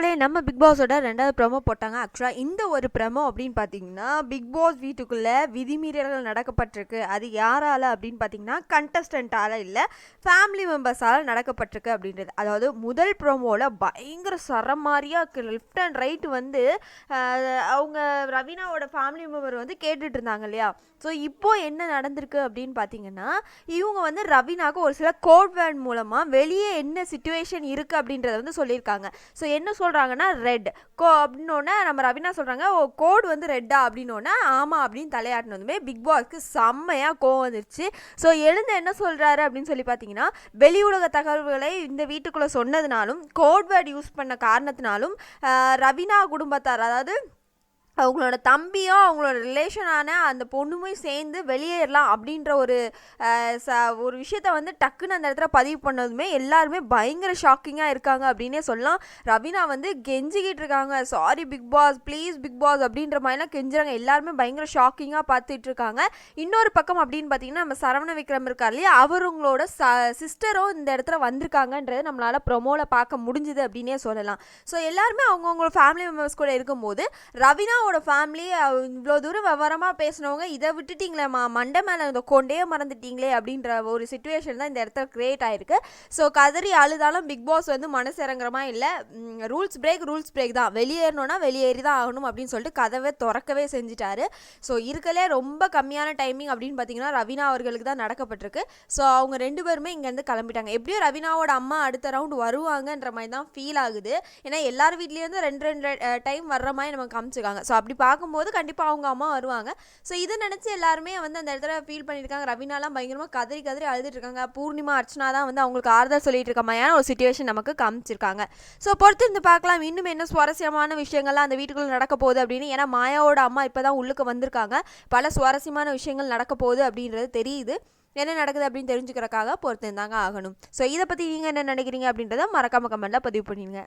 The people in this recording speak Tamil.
que நம்ம பிக் பாஸோட ரெண்டாவது ப்ரோமோ போட்டாங்க. ஆக்சுவலாக இந்த ஒரு ப்ரோமோ அப்படின்னு பார்த்தீங்கன்னா பிக் பாஸ் வீட்டுக்குள்ளே விதிமீறல்கள் நடக்கப்பட்டிருக்கு. அது யாரால அப்படின்னு பார்த்தீங்கன்னா கண்டஸ்டண்ட்டால் இல்லை ஃபேமிலி மெம்பர்ஸால் நடக்கப்பட்டிருக்கு அப்படின்றது. அதாவது முதல் ப்ரோமோவில் பயங்கர சரமாரியாக லெஃப்ட் அண்ட் ரைட் வந்து அவங்க ரவீனாவோட ஃபேமிலி மெம்பர் வந்து கேட்டுட்டு இருந்தாங்க இல்லையா? ஸோ இப்போ என்ன நடந்திருக்கு அப்படின்னு பார்த்தீங்கன்னா இவங்க வந்து ரவீனாவுக்கு ஒரு சில கோட் வேர்ட் மூலமாக வெளியே என்ன சுச்சுவேஷன் இருக்குது அப்படின்றத வந்து சொல்லியிருக்காங்க. ஸோ என்ன சொல்கிறாங்க சொல்கிறாங்கன்னா ரெட் கோ அப்படின்னோடனே நம்ம ரவினா சொல்கிறாங்க ஓ கோட் வந்து ரெட்டா அப்படின்னோடனே ஆமாம் அப்படின்னு தலையாட்டினதுமே பிக் பாஸ்க்கு செம்மையாக கோவம் வந்துருச்சு. ஸோ எழுந்து என்ன சொல்கிறாரு அப்படின்னு சொல்லி பார்த்தீங்கன்னா வெளி உலக தகவல்களை இந்த வீட்டுக்குள்ளே சொன்னதுனாலும் கோட் வேர்டு யூஸ் பண்ண காரணத்தினாலும் ரவினா குடும்பத்தார் அதாவது அவங்களோட தம்பியும் அவங்களோட ரிலேஷனான அந்த பொண்ணுமே சேர்ந்து வெளியேறலாம் அப்படின்ற ஒரு ச ஒரு விஷயத்த வந்து டக்குன்னு அந்த இடத்துல பதிவு பண்ணதுமே எல்லாருமே பயங்கர ஷாக்கிங்காக இருக்காங்க அப்படின்னே சொல்லலாம். ரவீனா வந்து கெஞ்சிக்கிட்டு இருக்காங்க. Sorry big boss please big boss அப்படின்ற மாதிரிலாம் கெஞ்சுறாங்க. எல்லாருமே பயங்கர ஷாக்கிங்காக பார்த்துட்டு இருக்காங்க. இன்னொரு பக்கம் அப்படின்னு பார்த்தீங்கன்னா நம்ம சரவண விக்ரம் இருக்கார் இல்லையா? அவருங்களோட ச சிஸ்டரும் இந்த இடத்துல வந்திருக்காங்கன்றது நம்மளால் ப்ரொமோவில் பார்க்க முடிஞ்சுது அப்படின்னே சொல்லலாம். ஸோ எல்லாருமே அவங்கவுங்களோட ஃபேமிலி மெம்பர்ஸ் கூட இருக்கும்போது ரவீனாவோட ஃபேமிலி இவ்வளோ தூரம் விவரமாக பேசினவங்க இதை விட்டுட்டீங்களே மா மண்டை மேலே இந்த கொண்டே மறந்துட்டீங்களே அப்படின்ற ஒரு சுச்சுவேஷன் தான் இந்த இடத்துல கிரியேட் ஆயிருக்கு. ஸோ கதறி அழுதாலும் பிக் பாஸ் வந்து மனசு இறங்குறமா இல்லை ரூல்ஸ் பிரேக் ரூல்ஸ் பிரேக் தான். வெளியேறணும்னா வெளியேறி தான் ஆகணும் அப்படின்னு சொல்லிட்டு கதவை திறக்கவே செஞ்சுட்டாரு. ஸோ இருக்கலே ரொம்ப கம்மியான டைமிங் அப்படின்னு பார்த்தீங்கன்னா ரவீனா அவர்களுக்கு தான் நடக்கப்பட்டிருக்கு. ஸோ அவங்க ரெண்டு பேருமே இங்கேருந்து கிளம்பிட்டாங்க. எப்படியும் ரவீனாவோட அம்மா அடுத்த ரவுண்ட் வருவாங்கன்ற மாதிரி தான் ஃபீல் ஆகுது. ஏன்னா எல்லார் வீட்லேயும் ரெண்டு ரெண்டு டைம் வர்ற மாதிரி நமக்கு காமிச்சிருக்காங்க. ஸோ அப்படி பார்க்கும்போது கண்டிப்பாக அவங்க அம்மா வருவாங்க. ஸோ இதை நினச்சி எல்லாருமே வந்து அந்த இடத்துல ஃபீல் பண்ணியிருக்காங்க ரவினாலாம் பயங்கரமாக கதறி கதறி அழுதுட்டு இருக்காங்க. பூர்ணிமா அர்ச்சனா தான் வந்து அவங்களுக்கு ஆறுதல் சொல்லிட்டு இருக்க மாதிரியான ஒரு சுச்சுவேஷன் நமக்கு காமிச்சிருக்காங்க. ஸோ பொறுத்திருந்து பார்க்கலாம். இன்னும் என்ன சுவாரஸ்யமான விஷயங்கள்லாம் அந்த வீட்டுக்குள்ளே நடக்க போகுது அப்படின்னு. ஏன்னா மாயாவோட அம்மா இப்போ தான் உள்ளுக்கு வந்திருக்காங்க. பல சுவாரஸ்யமான விஷயங்கள் நடக்க போகுது அப்படின்றது தெரியுது. என்ன நடக்குது அப்படின்னு தெரிஞ்சுக்கிறக்காக பொறுத்து இருந்தாங்க ஆகணும். ஸோ இதை பற்றி நீங்கள் என்ன நினைக்கிறீங்க அப்படின்றத மறக்காம கமெண்ட்டில் பதிவு பண்ணிடுங்க.